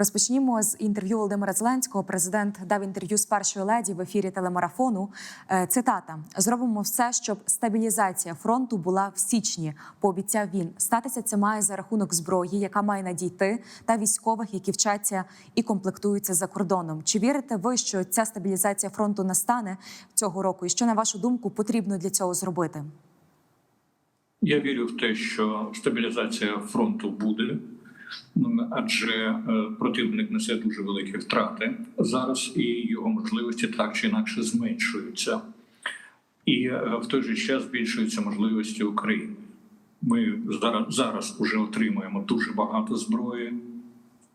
Розпочнімо з інтерв'ю Володимира Зеленського. Президент дав інтерв'ю з першою леді в ефірі телемарафону. Е, Цитата: зробимо все, щоб стабілізація фронту була в січні. Пообіцяв він. Статися це має за рахунок зброї, яка має надійти, та військових, які вчаться і комплектуються за кордоном. Чи вірите ви, що ця стабілізація фронту настане цього року? І що на вашу думку потрібно для цього зробити? Я вірю в те, що стабілізація фронту буде, адже е, противник несе дуже великі втрати зараз, і його можливості так чи інакше зменшуються. І е, в той же час збільшуються можливості України. Ми зараз, зараз уже отримуємо дуже багато зброї.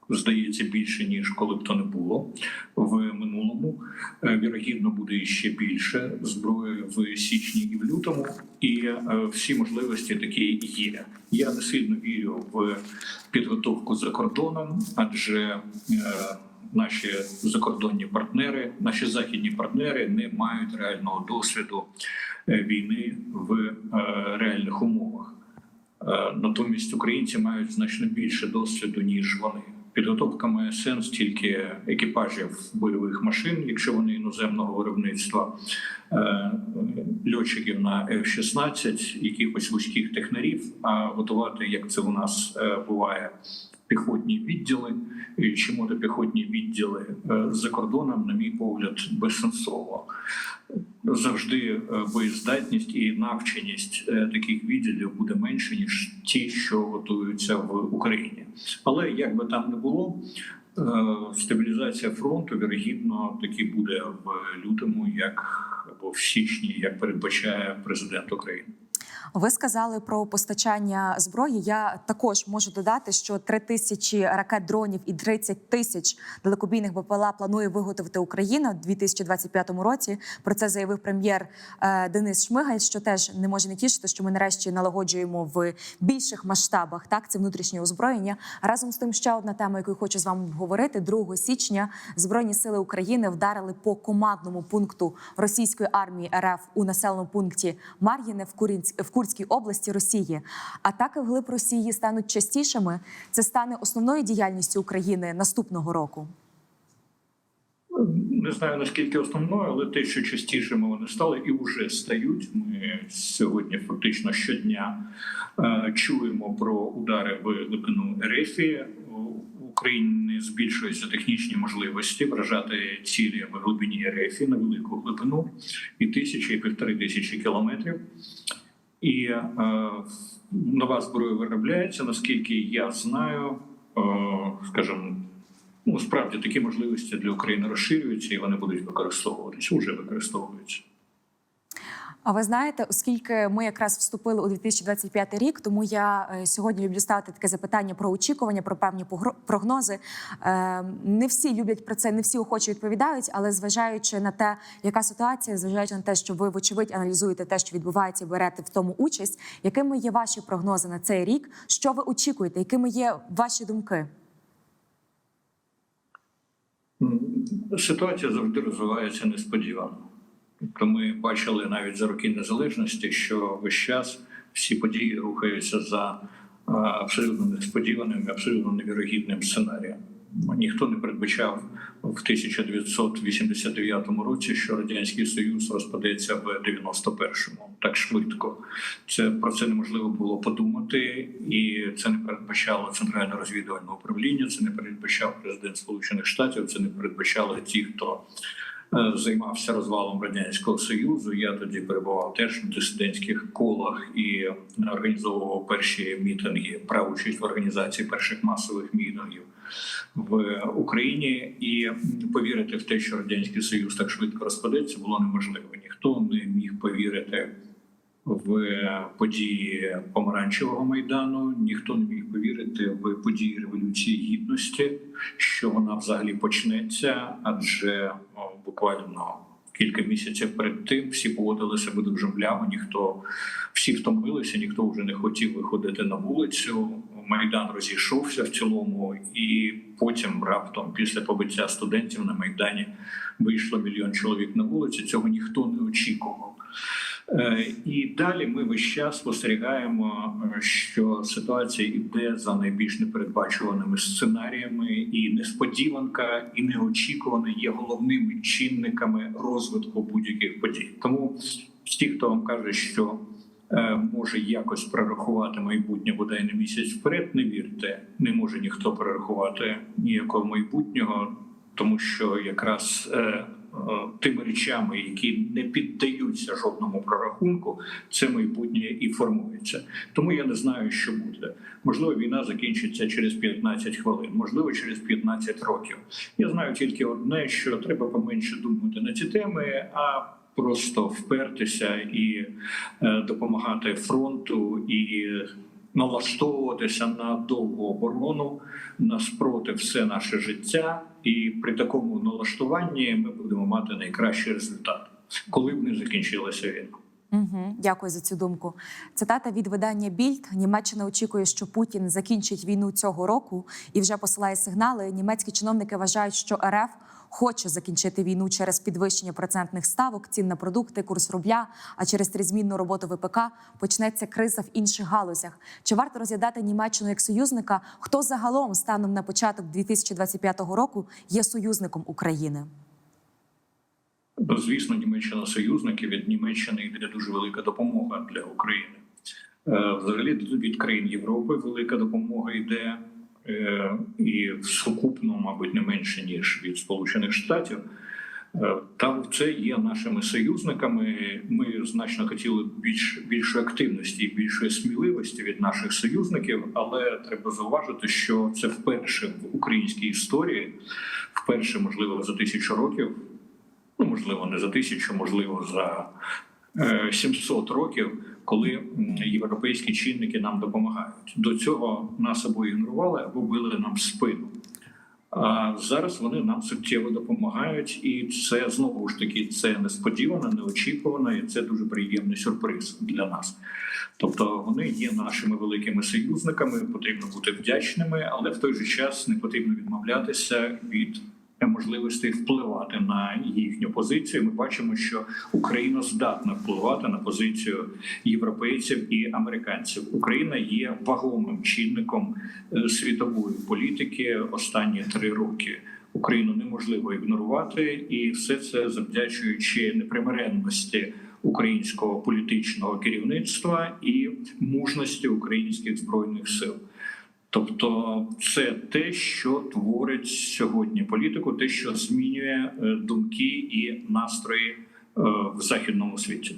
Здається, більше ніж коли б то не було в минулому. Е, Вірогідно буде ще більше зброї в січні і в лютому, і е, всі можливості такі є. Я не сильно вірю в підготовку за кордоном, адже е, наші закордонні партнери, наші західні партнери не мають реального досвіду війни в реальних умовах. Натомість українці мають значно більше досвіду ніж вони. Підготовка має сенс тільки екіпажів бойових машин, якщо вони іноземного виробництва, е, льотчиків на F-16, якихось вузьких технарів. А готувати, як це у нас е, буває, піхотні відділи е, чи мотопіхотні відділи е, за кордоном, на мій погляд, безсенсово завжди е, боєздатність і навченість е, таких відділів буде менше ніж ті, що готуються в Україні. Але як би там не було, стабілізація фронту вірогідно таки буде в лютому, як або в січні, як передбачає президент України. Ви сказали про постачання зброї. Я також можу додати, що 3 тисячі ракет дронів і 30 тисяч далекобійних БПЛА планує виготовити Україна у 2025 році. Про це заявив прем'єр е, Денис Шмигаль, що теж не може не тішити, що ми нарешті налагоджуємо в більших масштабах. Так, це внутрішнє озброєння. Разом з тим, ще одна тема, яку хочу з вами обговорити. 2 січня збройні сили України вдарили по командному пункту російської армії РФ у населеному пункті Мар'їне в Курінськ в Курській області Росії. Атаки вглиб Росії стануть частішими. Це стане основною діяльністю України наступного року. Не знаю наскільки основною, але те, що частішими вони стали і вже стають. Ми сьогодні фактично щодня е, чуємо про удари в глибину Ерефії. У Україні збільшуються технічні можливості вражати цілі в глибині Ерефії на велику глибину і тисячі і півтори тисячі кілометрів. І е, нова зброя виробляється. Наскільки я знаю, е, скажімо, ну справді такі можливості для України розширюються і вони будуть використовуватися. Уже використовуються. А ви знаєте, оскільки ми якраз вступили у 2025 рік, тому я е, сьогодні люблю ставити таке запитання про очікування, про певні прогнози. Е, Не всі люблять про це, не всі охоче відповідають, але зважаючи на те, яка ситуація, зважаючи на те, що ви вочевидь аналізуєте те, що відбувається, берете в тому участь. Якими є ваші прогнози на цей рік? Що ви очікуєте? Якими є ваші думки? Ситуація завжди розвивається несподівано. Тобто ми бачили навіть за роки незалежності, що весь час всі події рухаються за абсолютно несподіваним, абсолютно невірогідним сценарієм. Ніхто не передбачав в 1989 році, що радянський союз розпадеться в 91-му так швидко. Це про це неможливо було подумати, і це не передбачало центральне розвідувальне управління. Це не передбачав президент Сполучених Штатів. Це не передбачали ті, хто е, займався розвалом радянського союзу. Я тоді перебував теж в дисидентських колах і організовував перші мітинги, брав участь в організації перших масових мітингів в Україні. І повірити в те, що радянський союз так швидко розпадеться, було неможливо. Ніхто не міг повірити. В події помаранчевого майдану ніхто не міг повірити в події революції гідності, що вона взагалі почнеться, адже буквально кілька місяців перед тим всі поводили себе дуже мляво. Ніхто всі втомилися, ніхто вже не хотів виходити на вулицю. Майдан розійшовся в цілому, і потім раптом, після побиття студентів на майдані, вийшло мільйон чоловік на вулиці. Цього ніхто не очікував. Е, І далі ми весь час спостерігаємо, е, що ситуація йде за найбільш непередбачуваними сценаріями, і несподіванка, і неочікуване є головними чинниками розвитку будь-яких подій. Тому ті, хто вам каже, що е, може якось прорахувати майбутнє бодай на місяць вперед, не вірте, не може ніхто прорахувати ніякого майбутнього, тому що якраз тими речами, які не піддаються жодному прорахунку, це майбутнє і формується. Тому я не знаю, що буде. Можливо, війна закінчиться через 15 хвилин, можливо, через 15 років. Я знаю тільки одне, що треба поменше думати на ці теми, а просто впертися і е, допомагати фронту і налаштовуватися на довгу оборону, на спротив все наше життя, і при такому налаштуванні ми будемо мати найкращий результат, коли б не закінчилася війна. Угу, дякую за цю думку. Цитата від видання Більд. Німеччина очікує, що Путін закінчить війну цього року і вже посилає сигнали. Німецькі чиновники вважають, що РФ хоче закінчити війну через підвищення процентних ставок, цін на продукти, курс рубля. А через тризмінну роботу ВПК почнеться криза в інших галузях. Чи варто розглядати Німеччину як союзника? Хто загалом станом на початок 2025 року є союзником України? Ну, Звісно, Німеччина союзник і від Німеччини йде дуже велика допомога для України. Е, Взагалі від країн Європи велика допомога йде і сукупно, мабуть, не менше ніж від Сполучених Штатів. Е, Там це є нашими союзниками. Ми значно хотіли більш більшої активності і більшої сміливості від наших союзників, але треба зауважити, що це вперше в українській історії, вперше, можливо, за тисячу років ну можливо, не за тисячу, можливо, за е, 700 років, коли європейські чинники нам допомагають. До цього нас або ігнорували, або били нам в спину. А зараз вони нам суттєво допомагають, і це знову ж таки це несподівано, неочікувано, і це дуже приємний сюрприз для нас. Тобто вони є нашими великими союзниками, потрібно бути вдячними, але в той же час не потрібно відмовлятися від можливості впливати на їхню позицію. Ми бачимо, що Україна здатна впливати на позицію європейців і американців. Україна є вагомим чинником е, світової політики останні три роки. Україну неможливо ігнорувати, і все це завдячуючи непримиренності українського політичного керівництва і мужності українських збройних сил. Тобто, це те, що творить сьогодні політику, те, що змінює е, думки і настрої е, в західному світі.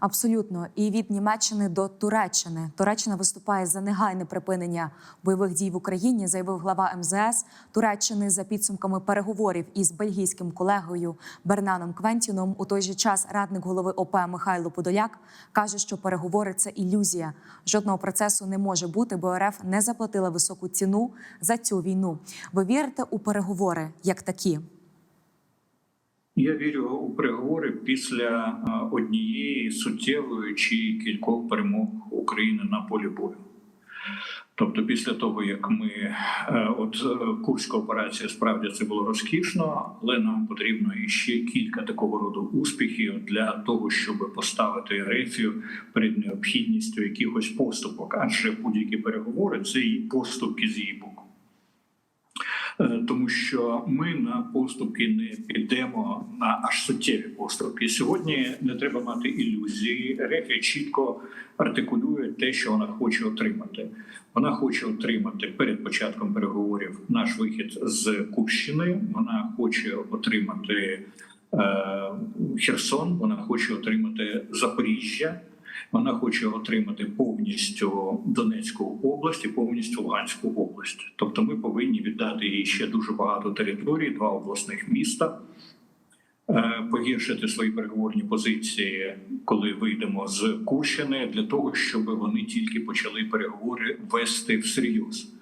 Абсолютно, і від Німеччини до Туреччини. Туреччина виступає за негайне припинення бойових дій в Україні, заявив глава МЗС Туреччини за підсумками переговорів із бельгійським колегою Бернаном Квентіном. У той же час радник голови ОП Михайло Подоляк каже, що переговори це ілюзія. Жодного процесу не може бути, бо РФ не заплатила високу ціну за цю війну. Ви вірите у переговори як такі? Я вірю у переговори після е, однієї суттєвої чи кількох перемог України на полі бою. Тобто, після того як ми е, от е, курська операція справді це було розкішно, але нам потрібно іще кілька такого роду успіхів для того, щоб поставити Рефію перед необхідністю якихось поступок, адже будь-які переговори це і поступки з її боку. Е, тому що ми на поступки не підемо на аж суттєві поступки. Сьогодні не треба мати ілюзії. Рефія чітко артикулює те, що вона хоче отримати. Вона хоче отримати перед початком переговорів наш вихід з Курщини. Вона хоче отримати е, Херсон. Вона хоче отримати Запоріжжя. Вона хоче отримати повністю Донецьку область і повністю Луганську область. Тобто, ми повинні віддати їй ще дуже багато територій, два обласних міста, е, погіршити свої переговорні позиції, коли вийдемо з Курщини, для того, щоб вони тільки почали переговори вести всерйоз.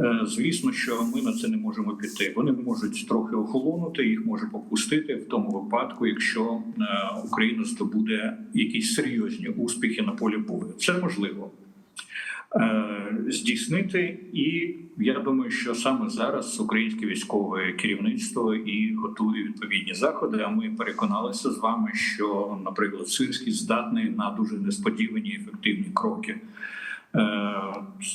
Е, Звісно, що ми на це не можемо піти. Вони можуть трохи охолонути, їх може попустити в тому випадку, якщо е, Україна здобуде якісь серйозні успіхи на полі бою. Це можливо. е, здійснити. І я думаю, що саме зараз українське військове керівництво і готує відповідні заходи. А ми переконалися з вами, що, наприклад, Сирський здатний на дуже несподівані ефективні кроки. Е,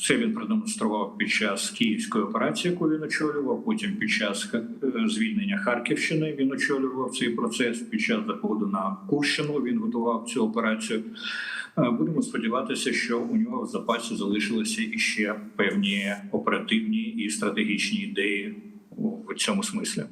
Це він продемонстрував під час київської операції, яку він очолював. Потім під час е, звільнення Харківщини він очолював цей процес. Під час заходу на Курщину він готував цю операцію. Е, Будемо сподіватися, що у нього в запасі залишилися іще певні оперативні і стратегічні ідеї в цьому смислі.